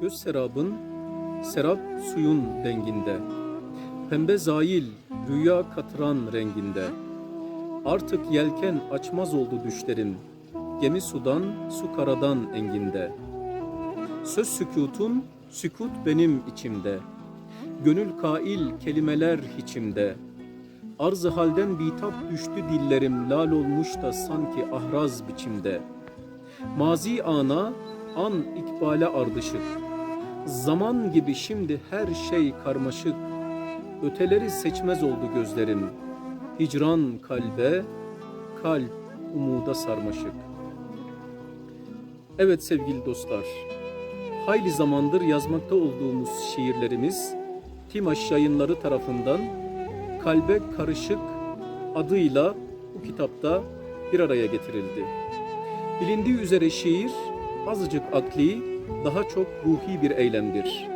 Göz serabın, serap suyun denginde. Pembe zail, rüya katıran renginde. Artık yelken açmaz oldu düşlerim. Gemi sudan, su karadan enginde. Söz sükutun, sükut benim içimde. Gönül kail kelimeler içimde. Arzı halden bitap düştü dillerim lal olmuş da sanki ahraz biçimde. Mazi ana an ikbale ardışık. Zaman gibi şimdi her şey karmaşık. Öteleri seçmez oldu gözlerim. Hicran kalbe, kalp umuda sarmaşık. Evet sevgili dostlar, hayli zamandır yazmakta olduğumuz şiirlerimiz Timaş yayınları tarafından Kalbe Karışık adıyla bu kitapta bir araya getirildi. Bilindiği üzere şiir azıcık akli, daha çok ruhi bir eylemdir.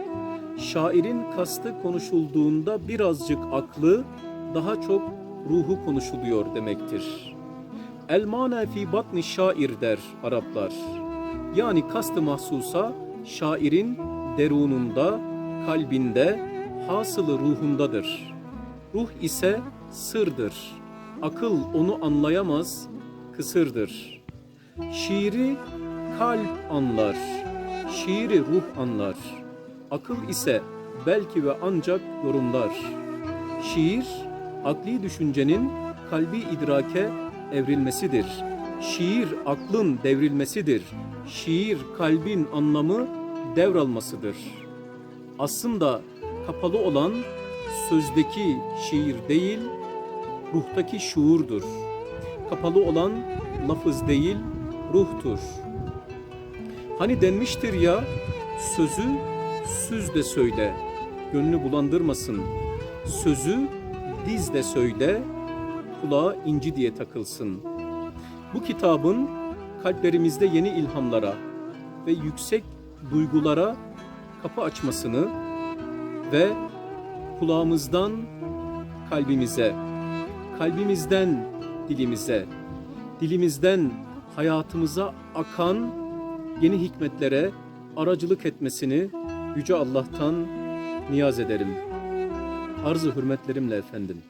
Şairin kastı konuşulduğunda birazcık aklı, daha çok ruhu konuşuluyor demektir. Elmane fi batni şair der Araplar. Yani kastı mahsusa şairin derununda, kalbinde, hasılı ruhundadır. Ruh ise sırdır. Akıl onu anlayamaz, kısırdır. Şiiri kalp anlar, şiiri ruh anlar. Akıl ise belki ve ancak yorumlar. Şiir, akli düşüncenin kalbi idrake evrilmesidir. Şiir aklın devrilmesidir. Şiir kalbin anlamı devralmasıdır. Aslında kapalı olan sözdeki şiir değil, ruhtaki şuurdur. Kapalı olan lafız değil, ruhtur. Hani denmiştir ya, sözü süz de söyle, gönlü bulandırmasın. Sözü diz de söyle, kulağa inci diye takılsın. Bu kitabın kalplerimizde yeni ilhamlara ve yüksek duygulara kapı açmasını ve kulağımızdan kalbimize, kalbimizden dilimize, dilimizden hayatımıza akan yeni hikmetlere aracılık etmesini Yüce Allah'tan niyaz ederim. Arzu hürmetlerimle efendim.